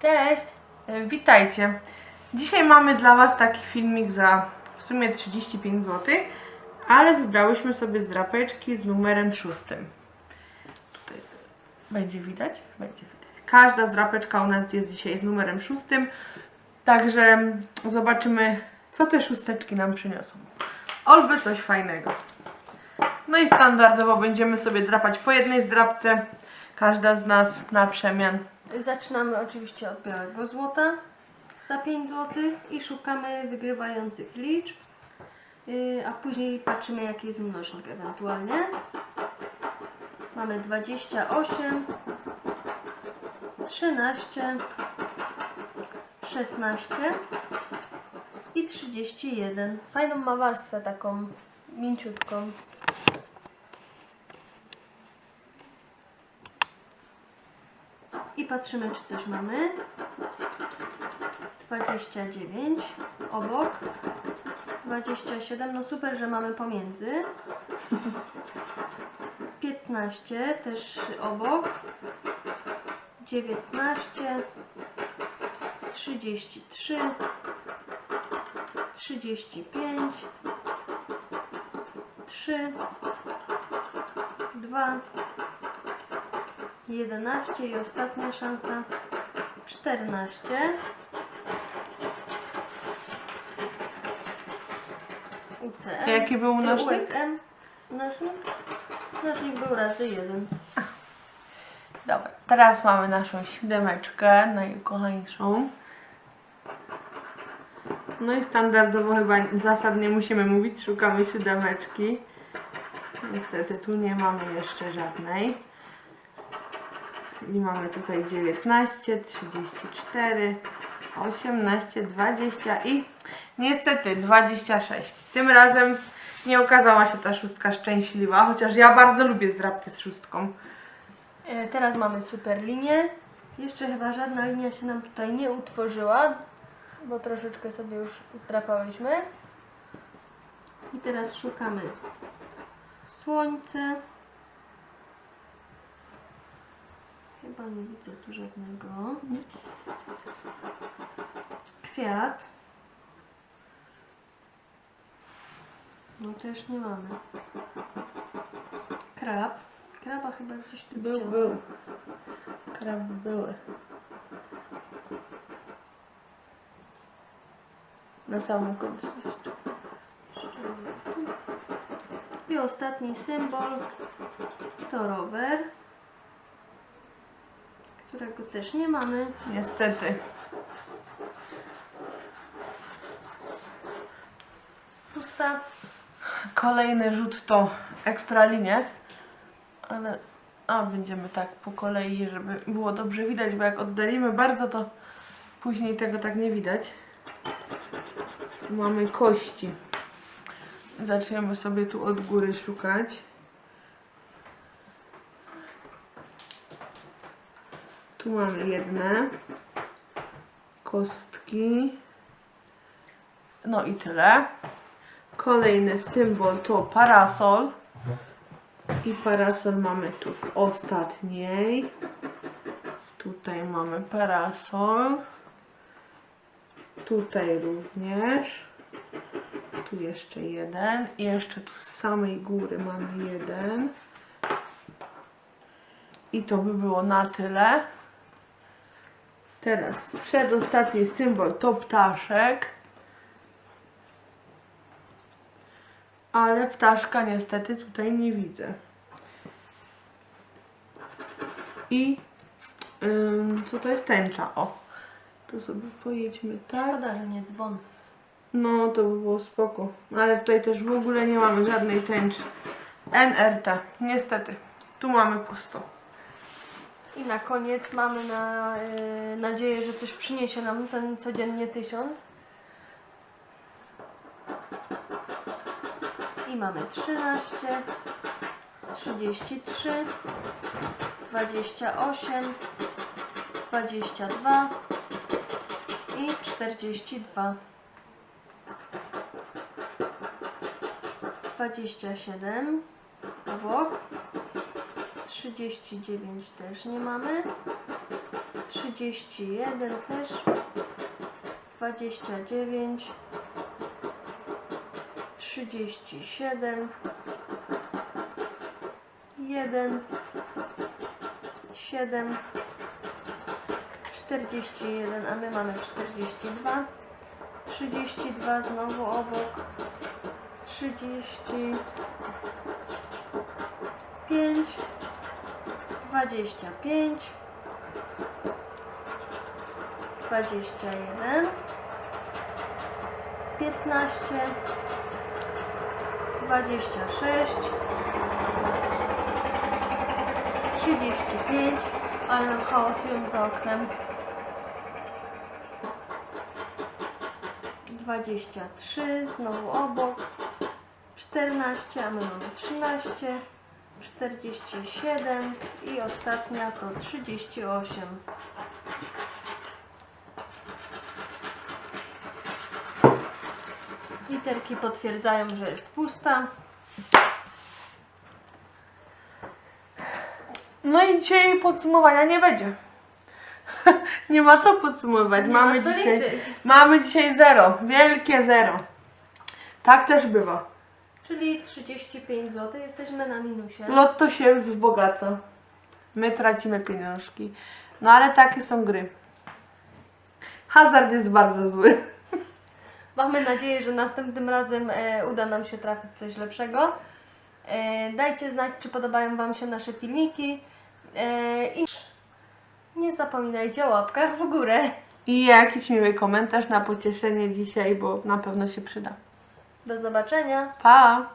Cześć! E, witajcie! Dzisiaj mamy dla Was taki filmik za w sumie 35 zł, ale wybrałyśmy sobie z drapeczki z numerem 6 będzie widać? Będzie widać. Każda zdrapeczka u nas jest dzisiaj z numerem szóstym, także zobaczymy, co te szósteczki nam przyniosą. Olby coś fajnego. No i standardowo będziemy sobie drapać po jednej zdrapce, każda z nas na przemian. Zaczynamy oczywiście od białego złota za 5 zł i szukamy wygrywających liczb, Yy, a później patrzymy jaki jest mnożnik ewentualnie. Mamy 28, 13, 16 i 31. Fajną ma warstwę taką mięciutką. I patrzymy, czy coś mamy. 29 obok. 27, no super, że mamy pomiędzy. 15 też obok. 19 33 35 3 2 11 i ostatnia szansa 14 UCM jaki był mnożnik? USM? Mnożnik był razy 1 Dobra, teraz mamy naszą siódemeczkę, najukochańszą. No i standardowo chyba zasad nie musimy mówić, szukamy siódemeczki. Niestety tu nie mamy jeszcze żadnej. I mamy tutaj 19, 34, 18, 20 i niestety 26. Tym razem nie okazała się ta szóstka szczęśliwa, chociaż ja bardzo lubię zdrabki z szóstką. E, Teraz mamy super linię. Jeszcze chyba żadna linia się nam tutaj nie utworzyła, bo troszeczkę sobie już zdrapałyśmy. I teraz szukamy słońce. Chyba nie widzę tu żadnego. Kwiat. No też nie mamy. Krab. Kraba chyba gdzieś tu Był, widziałam. był. Kraby były. Na samym końcu jeszcze. I ostatni symbol to rower, którego też nie mamy. Niestety. Pusta. Kolejny rzut to ekstra linie. Ale a będziemy tak po kolei, żeby było dobrze widać, bo jak oddalimy bardzo, to później tego tak nie widać. Mamy kości. Zaczniemy sobie tu od góry szukać. Tu mamy jedne kostki. No i tyle. Kolejny symbol to parasol. I parasol mamy tu w ostatniej. Tutaj mamy parasol. Tutaj również. Tu jeszcze jeden. I jeszcze tu z samej góry mamy jeden. I to by było na tyle. Teraz przedostatni symbol to ptaszek. Ale ptaszka niestety tutaj nie widzę. I ym, co to jest tęcza? O, to sobie pojedźmy tak. Szkoda, że nie dzwon. No to by było spoko. Ale tutaj też w ogóle nie mamy żadnej tęczy. NRT, niestety. Tu mamy pusto. I na koniec mamy na, y, nadzieję, że coś przyniesie nam ten codziennie tysiąc. I mamy 13, 33, 28, 22 i 42. 27 obok. 39 też nie mamy. 31 też. 29 37 1 7 41, a my mamy 42 32 znowu obok 35 25 21 15 26 35 ale nam hałasują za oknem. 23 znowu obok. 14, a my mamy 13 47 i ostatnia to 38 Literki potwierdzają, że jest pusta. No i dzisiaj podsumowania nie będzie. nie ma co podsumować. Nie mamy, ma co dzisiaj, liczyć. mamy dzisiaj zero. Wielkie zero. Tak też bywa. Czyli 35 zł, jesteśmy na minusie. Lotto się wzbogaca. My tracimy pieniążki. No ale takie są gry. Hazard jest bardzo zły. Mamy nadzieję, że następnym razem e, uda nam się trafić coś lepszego. E, dajcie znać, czy podobają Wam się nasze filmiki. E, I nie zapominajcie o łapkach w górę. I jakiś miły komentarz na pocieszenie dzisiaj, bo na pewno się przyda. Do zobaczenia. Pa!